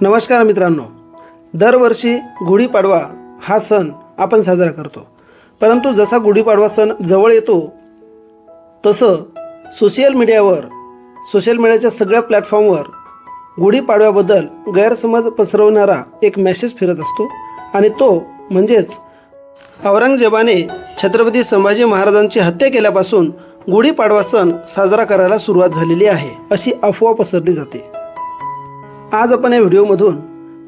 नमस्कार मित्रांनो. दरवर्षी गुढीपाडवा हा सण आपण साजरा करतो. परंतु जसा गुढीपाडवा सण जवळ येतो तसं सोशल मीडियावर सोशल मीडियाच्या सगळ्या प्लॅटफॉर्मवर गुढीपाडव्याबद्दल गैरसमज पसरवणारा एक मेसेज फिरत असतो आणि तो म्हणजेच औरंगजेबाने छत्रपती संभाजी महाराजांची हत्या केल्यापासून गुढीपाडवा सण साजरा करायला सुरुवात झालेली आहे अशी अफवा पसरली जाते. आज आपण या व्हिडिओमधून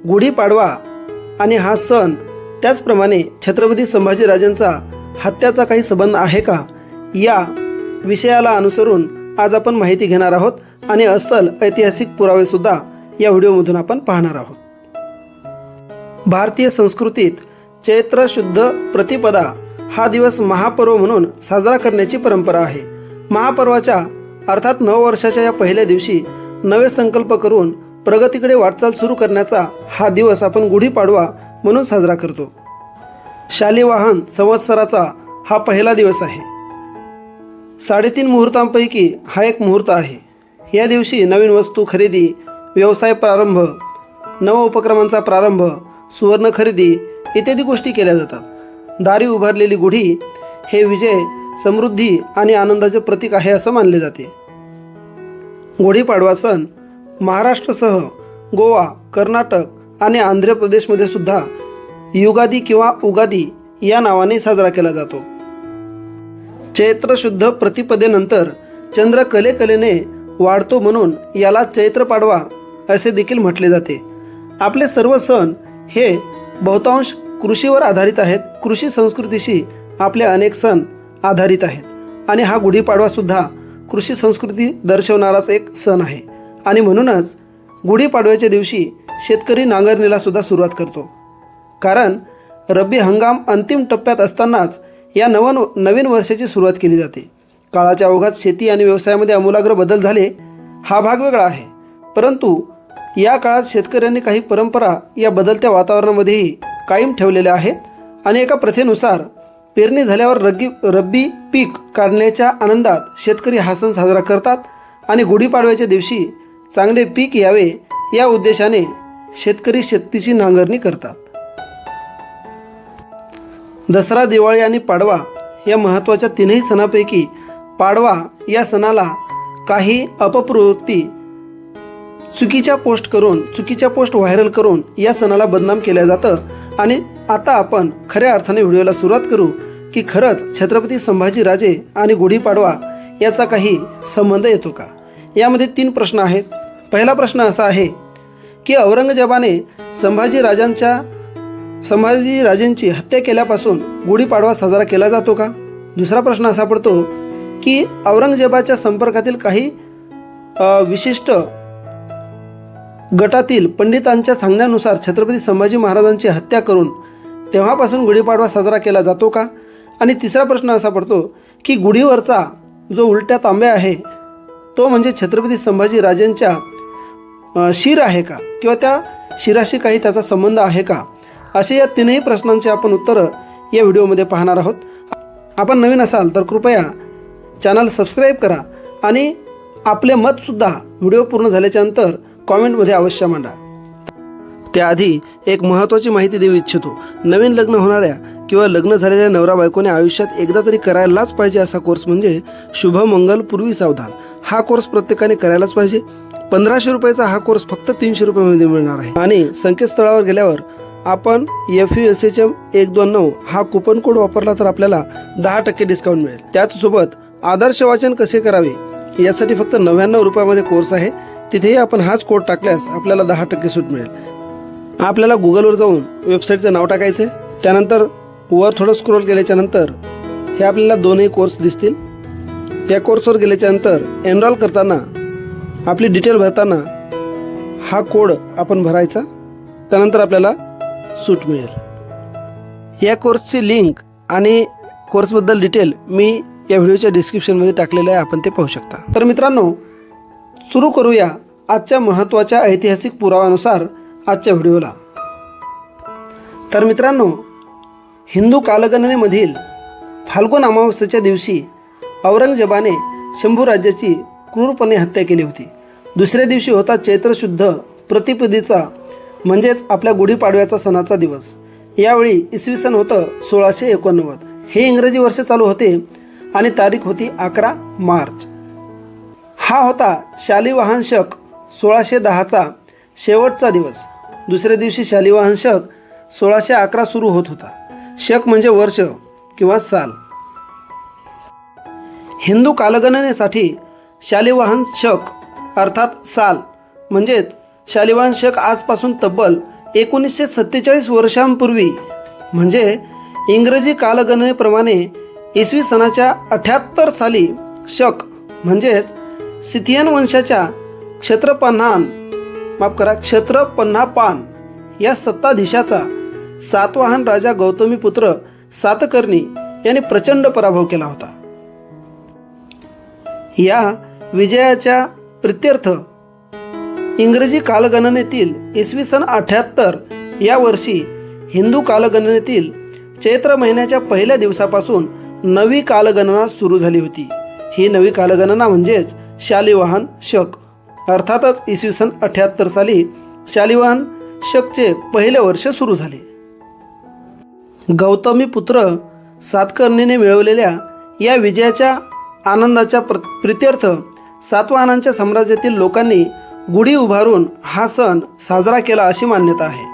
गुढीपाडवा आणि हा सण त्याचप्रमाणे छत्रपती संभाजीराजांचा हत्याचा काही संबंध आहे का? या विषयाला अनुसरून आज आपण माहिती घेणार आहोत आणि अस्सल ऐतिहासिक पुरावेसुद्धा या व्हिडिओमधून आपण पाहणार आहोत. भारतीय संस्कृतीत चैत्र शुद्ध प्रतिपदा हा दिवस महापर्व म्हणून साजरा करण्याची परंपरा आहे. महापर्वाच्या अर्थात नववर्षाच्या या पहिल्या दिवशी नवे संकल्प करून प्रगतीकडे वाटचाल सुरू करण्याचा हा दिवस आपण गुढीपाडवा म्हणून साजरा करतो. शालिवाहन संवत्सराचा हा पहिला दिवस आहे. साडेतीन मुहूर्तांपैकी हा एक मुहूर्त आहे. या दिवशी नवीन वस्तू खरेदी व्यवसाय प्रारंभ नव उपक्रमांचा प्रारंभ सुवर्ण खरेदी इत्यादी गोष्टी केल्या जातात. दारी उभारलेली गुढी हे विजय समृद्धी आणि आनंदाचे प्रतीक आहे असं मानले जाते. गुढीपाडवा सण महाराष्ट्रासह गोवा कर्नाटक आणि आंध्र प्रदेशमध्ये सुद्धा युगादी किंवा उगादी या नावाने साजरा केला जातो. चैत्र शुद्ध प्रतिपदेनंतर चंद्र कलेकलेने वाढतो म्हणून याला चैत्र पाडवा असे देखील म्हटले जाते. आपले सर्व सण हे बहुतांश कृषीवर आधारित आहेत. कृषी संस्कृतीशी आपले अनेक सण आधारित आहेत. आणि हा गुढीपाडवासुद्धा कृषी संस्कृती दर्शवणाराच एक सण आहे. आणि म्हणूनच गुढीपाडव्याच्या दिवशी शेतकरी नांगरणीला सुद्धा सुरुवात करतो. कारण रब्बी हंगाम अंतिम टप्प्यात असतानाच या नवन नवीन वर्षाची सुरुवात केली जाते. काळाच्या ओघात शेती आणि व्यवसायामध्ये आमूलाग्र बदल झाले हा भाग वेगळा आहे. परंतु या काळात शेतकऱ्यांनी काही परंपरा या बदलत्या वातावरणामध्येही कायम ठेवलेल्या आहेत आणि एका प्रथेनुसार पेरणी झाल्यावर रग्गी रब्बी पीक काढण्याच्या आनंदात शेतकरी हा सण साजरा करतात आणि गुढीपाडव्याच्या दिवशी चांगले पीक यावे या उद्देशाने शेतकरी शेतीची नांगरणी करतात. दसरा दिवाळी आणि पाडवा या महत्त्वाच्या तीनही सणापैकी पाडवा या सणाला काही अपप्रवृत्ती चुकीच्या पोस्ट करून चुकीच्या पोस्ट व्हायरल करून या सणाला बदनाम केलं जातं. आणि आता आपण खऱ्या अर्थाने व्हिडिओला सुरुवात करू की खरंच छत्रपती संभाजीराजे आणि गुढीपाडवा याचा काही संबंध येतो का? यामध्ये तीन प्रश्न आहेत. पहिला प्रश्न असा आहे की औरंगजेबाने संभाजीराजांच्या संभाजीराजेंची हत्या केल्यापासून गुढीपाडवा साजरा केला जातो का? दुसरा प्रश्न असा पडतो की औरंगजेबाच्या संपर्कातील काही विशिष्ट गटातील पंडितांच्या सांगण्यानुसार छत्रपती संभाजी महाराजांची हत्या करून तेव्हापासून गुढीपाडवा साजरा केला जातो का? आणि तिसरा प्रश्न असा पडतो की गुढीवरचा जो उलट्या तांब्या आहे तो म्हणजे छत्रपती संभाजी राजांच्या शिर आहे का? किंवा त्या शिराशी काही त्याचा संबंध आहे का? असे या तीनही प्रश्नांचे आपण उत्तरं या व्हिडिओमध्ये पाहणार आहोत. आपण नवीन असाल तर कृपया चॅनल सबस्क्राईब करा आणि आपले मतसुद्धा व्हिडिओ पूर्ण झाल्याच्यानंतर कॉमेंटमध्ये अवश्य मांडा. त्याआधी एक महत्त्वाची माहिती देऊ इच्छितो. नवीन लग्न होणाऱ्या किंवा लग्न झालेल्या नवरा बायकोने आयुष्यात एकदा तरी करायलाच पाहिजे असा कोर्स म्हणजे शुभमंगल पूर्वी सावधान. हा कोर्स प्रत्येकाने करायलाच पाहिजे. पंधराशे रुपयाचा हा कोर्स फक्त तीनशे रुपयामध्ये मिळणार आहे. आणि संकेतस्थळावर गेल्यावर आपण F U S H M एक दोन नऊ हा कुपन कोड वापरला तर आपल्याला दहा टक्के डिस्काउंट मिळेल. त्याचसोबत आदर्श वाचन कसे करावे यासाठी फक्त नव्याण्णव रुपयामध्ये कोर्स आहे. तिथेही आपण हाच कोड टाकल्यास आपल्याला दहा टक्के सूट मिळेल. आपल्याला गुगलवर जाऊन वेबसाईटचं नाव टाकायचं आहे त्यानंतर वर थोडं स्क्रोल केल्याच्यानंतर हे आपल्याला दोनही कोर्स दिसतील. या कोर्सवर गेल्याच्यानंतर एनरॉल करताना आपली डिटेल भरताना हा कोड आपण भरायचा. त्यानंतर आपल्याला सूट मिळेल. या कोर्सची लिंक आणि कोर्सबद्दल डिटेल मी या व्हिडिओच्या डिस्क्रिप्शनमध्ये टाकलेलं आहे. आपण ते पाहू शकता. तर मित्रांनो सुरू करूया आजच्या महत्त्वाच्या ऐतिहासिक पुराव्यानुसार आजच्या व्हिडिओला तर मित्रांनो हिंदू कालगणनेमधील फाल्गुन अमावस्येच्या दिवशी औरंगजेबाने शंभू राज्याची क्रूरपणे हत्या केली होती. दुसऱ्या दिवशी होता चैत्रशुद्ध प्रतिपदीचा म्हणजेच आपल्या गुढीपाडव्याचा सणाचा दिवस. यावेळी इसवी सन होतं सोळाशे एकोणनव्वद. हे इंग्रजी वर्ष चालू होते आणि तारीख होती अकरा मार्च. हा होता शालिवाहन शक सोळाशे दहाचा शेवटचा दिवस. दुसऱ्या दिवशी शालिवाहन शक सोळाशे अकरा सुरू होत होता. शक म्हणजे वर्ष किंवा साल. हिंदू कालगणनेसाठी शालिवाहन शक अर्थात साल म्हणजेच शालिवाहन शक आजपासून तब्बल एकोणीसशे सत्तेचाळीस वर्षांपूर्वी म्हणजे इंग्रजी कालगणनेप्रमाणे इसवी सनाच्या अठ्याहत्तर साली शक म्हणजेच सिथियन वंशाच्या क्षेत्रपन्हान माफ करा क्षेत्रपन्हापान या सत्ताधीशाचा सातवाहन राजा गौतमीपुत्र सातकर्णी यांनी प्रचंड पराभव केला होता. या विजयाच्या प्रित्यर्थ इंग्रजी कालगणनेतील इसवी सन अठ्याहत्तर या वर्षी हिंदू कालगणनेतील चैत्र महिन्याच्या पहिल्या दिवसापासून नवी कालगणना सुरू झाली होती. ही नवी कालगणना म्हणजेच शालिवाहन शक. अर्थातच इसवी सन अठ्याहत्तर साली शालिवाहन शकचे पहिले वर्ष सुरू झाले. गौतमी पुत्र सातकर्णीने मिळवलेल्या या विजयाच्या आनंदाच्या प्र प्रित्यर्थ सातवाहनांच्या साम्राज्यातील लोकांनी गुढी उभारून हा सण साजरा केला अशी मान्यता आहे.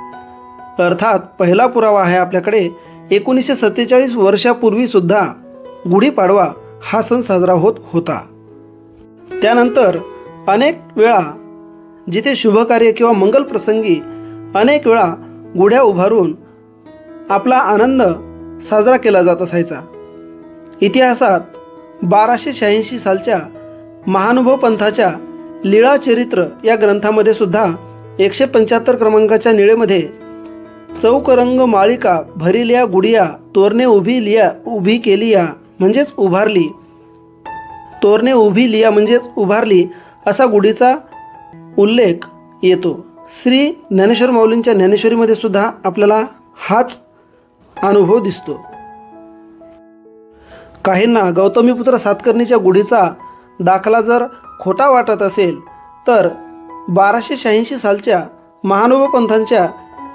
अर्थात पहिला पुरावा आहे आपल्याकडे एकोणीसशे सत्तेचाळीस वर्षापूर्वीसुद्धा गुढीपाडवा हा सण साजरा होत होता. त्यानंतर अनेक वेळा जिथे शुभकार्य किंवा मंगल प्रसंगी अनेक वेळा गुढ्या उभारून आपला आनंद साजरा केला जात असायचा. इतिहासात बाराशे शहाऐंशी सालच्या महानुभव पंथाच्या लीळा चरित्र या ग्रंथामध्ये सुद्धा एकशे पंच्याहत्तर क्रमांकाच्या निळेमध्ये चौकरंग माळिका भरिल्या गुडिया तोरणे उभी लिया उभी केली या म्हणजेच उभारली. तोरणे उभी लिया म्हणजेच उभारली असा गुढीचा उल्लेख येतो. श्री ज्ञानेश्वर माऊलींच्या ज्ञानेश्वरीमध्ये सुद्धा आपल्याला हाच अनुभव दिसतो. काहींना गौतमीपुत्र सातकर्णीच्या गुढीचा दाखला जर खोटा वाटत असेल तर बाराशे शहाऐंशी सालच्या महानुभवपंथांच्या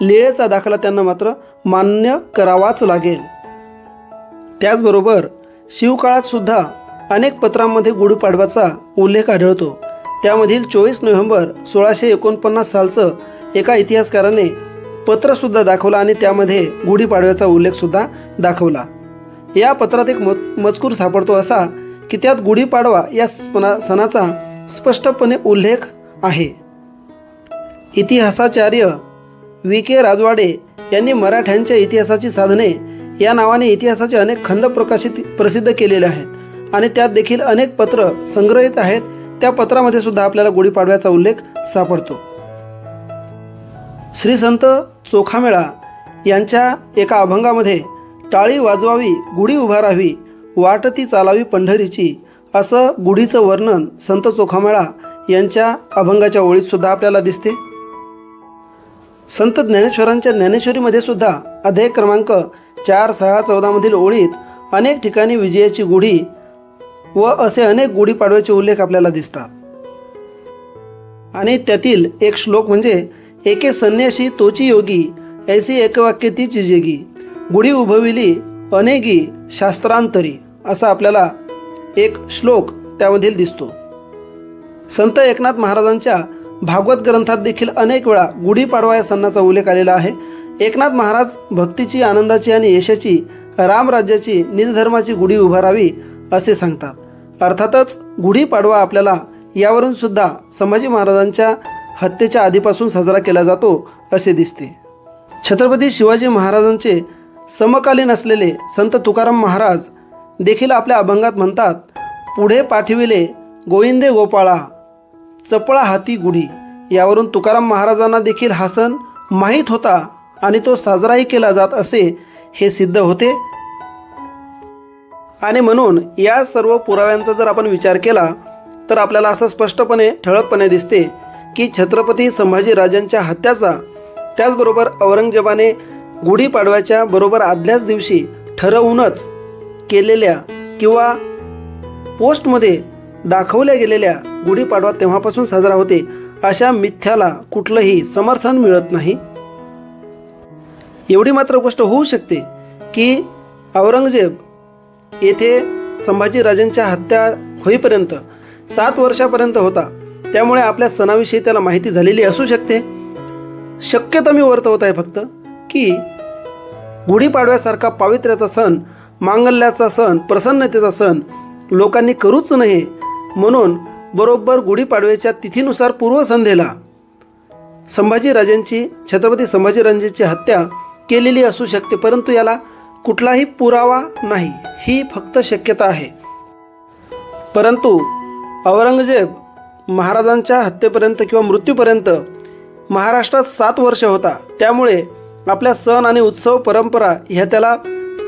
लेळचा दाखला त्यांना मात्र मान्य करावाच लागेल. त्याचबरोबर शिवकाळात सुद्धा अनेक पत्रांमध्ये गुढीपाडव्याचा उल्लेख आढळतो. त्यामधील चोवीस नोव्हेंबर सोळाशे एकोणपन्नास सालचं एका इतिहासकाराने पत्रसुद्धा दाखवलं आणि त्यामध्ये गुढीपाडव्याचा उल्लेखसुद्धा दाखवला. या पत्रात एक म मजकूर सापडतो असा की त्यात गुढीपाडवा या सणाचा स्पष्टपणे उल्लेख आहे. इतिहासाचार्य वी के. राजवाडे यांनी मराठ्यांच्या इतिहासाची साधने या नावाने इतिहासाचे अनेक खंड प्रकाशित प्रसिद्ध केलेले आहेत आणि त्यात देखील अनेक पत्र संग्रहित आहेत. त्या पत्रामध्ये सुद्धा आपल्याला गुढीपाडव्याचा उल्लेख सापडतो. श्री संत चोखामेळा यांच्या एका अभंगामध्ये टाळी वाजवावी गुढी उभारावी वाट ती चालावी पंढरीची असं गुढीचं वर्णन संत चोखामेळा यांच्या अभंगाच्या ओळीत सुद्धा आपल्याला दिसते. संत ज्ञानेश्वरांच्या ज्ञानेश्वरीमध्ये सुद्धा अध्याय क्रमांक चार सहा चौदामधील ओळीत अनेक ठिकाणी विजयाची गुढी व असे अनेक गुढीपाडव्याचे उल्लेख आपल्याला दिसतात. आणि त्यातील एक श्लोक म्हणजे एके संन्याशी तोची योगी ऐसी एकवाक्य ती चिजेगी गुढी उभविली अनेगी शास्त्रांतरी असा आपल्याला एक श्लोक त्यामधील दिसतो. संत एकनाथ महाराजांच्या भागवत ग्रंथात देखील अनेक वेळा गुढीपाडवा या सणाचा उल्लेख आलेला आहे. एकनाथ महाराज भक्तीची आनंदाची आणि यशाची रामराज्याची निजधर्माची गुढी उभारावी असे सांगतात. अर्थातच गुढीपाडवा आपल्याला यावरून सुद्धा संभाजी महाराजांच्या हत्येच्या आधीपासून साजरा केला जातो असे दिसते. छत्रपती शिवाजी महाराजांचे समकालीन असलेले संत तुकाराम महाराज देखील आपल्या अभंगात म्हणतात पुढे पाठविले गोविंदे गोपाळा चपळा हाती गुढी. यावरून तुकाराम महाराजांना देखील हा सण माहीत होता आणि तो साजराही केला जात असे हे सिद्ध होते. आणि म्हणून या सर्व पुराव्यांचा जर आपण विचार केला तर आपल्याला असं स्पष्टपणे ठळकपणे दिसते की छत्रपती संभाजी राजांच्या हत्याचा त्याचबरोबर औरंगजेबाने गुढीपाडव्याच्या बरोबर आदल्याच दिवशी ठरवूनच केलेल्या किंवा पोस्टमध्ये दाखवल्या गेलेल्या गुढीपाडवा तेव्हापासून साजरा होते अशा मिथ्याला कुठलंही समर्थन मिळत नाही. एवढी मात्र गोष्ट होऊ शकते की औरंगजेब येथे संभाजीराजांच्या हत्या होईपर्यंत सात वर्षापर्यंत होता. त्यामुळे आपल्या सणाविषयी त्याला माहिती झालेली असू शकते. शक्यता मी वर्तवत आहे फक्त की गुढीपाडव्यासारखा पावित्र्याचा सण मांगल्याचा सण प्रसन्नतेचा सण लोकांनी करूच नये म्हणून बरोबर गुढीपाडव्याच्या तिथीनुसार पूर्वसंध्येला संभाजीराजांची छत्रपती संभाजीराजांची हत्या केलेली असू शकते परंतु याला कुठलाही पुरावा नाही. ही फक्त शक्यता आहे. परंतु औरंगजेब महाराजांच्या हत्येपर्यंत किंवा मृत्यूपर्यंत महाराष्ट्रात सात वर्ष होता. त्यामुळे आपल्या सण आणि उत्सव परंपरा ह्या त्याला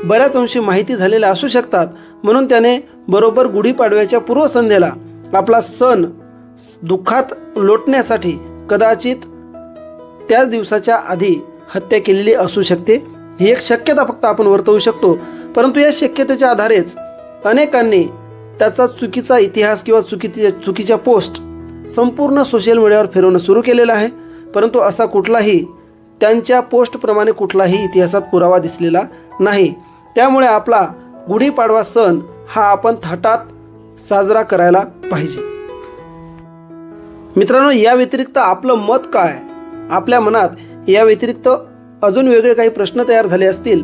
बऱ्याच अंशी माहिती झालेल्या असू शकतात. म्हणून त्याने बरोबर गुढीपाडव्याच्या पूर्वसंध्येला आपला सण दुःखात लोटण्यासाठी कदाचित त्याच दिवसाच्या आधी हत्या केलेली असू शकते. ही एक शक्यता फक्त आपण वर्तवू शकतो. परंतु या शक्यतेच्या आधारेच अनेकांनी त्याचा चुकीचा इतिहास किंवा चुकीच्या चुकीच्या पोस्ट संपूर्ण सोशल मीडियावर फिरवणं सुरू केलेलं आहे. परंतु असा कुठलाही त्यांच्या पोस्टप्रमाणे कुठलाही इतिहासात पुरावा दिसलेला नाही. त्यामुळे आपला गुढीपाडवा सण हा आपण थाटात साजरा करायला पाहिजे. मित्रांनो या व्यतिरिक्त आपलं मत काय? आपल्या मनात या व्यतिरिक्त अजून वेगळे काही प्रश्न तयार झाले असतील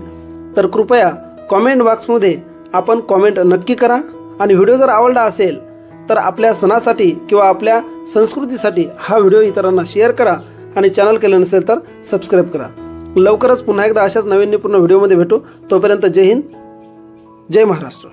तर कृपया कॉमेंट बॉक्समध्ये आपण कॉमेंट नक्की करा. आणि व्हिडिओ जर आवडला असेल तर आपल्या सणासाठी किंवा आपल्या संस्कृतीसाठी हा व्हिडिओ इतरांना शेअर करा आणि चॅनल केलं नसेल तर सबस्क्राईब करा. लवकरच पुन्हा एकदा अशाच नाविन्यपूर्ण व्हिडिओमध्ये भेटू. तोपर्यंत जय हिंद जय महाराष्ट्र.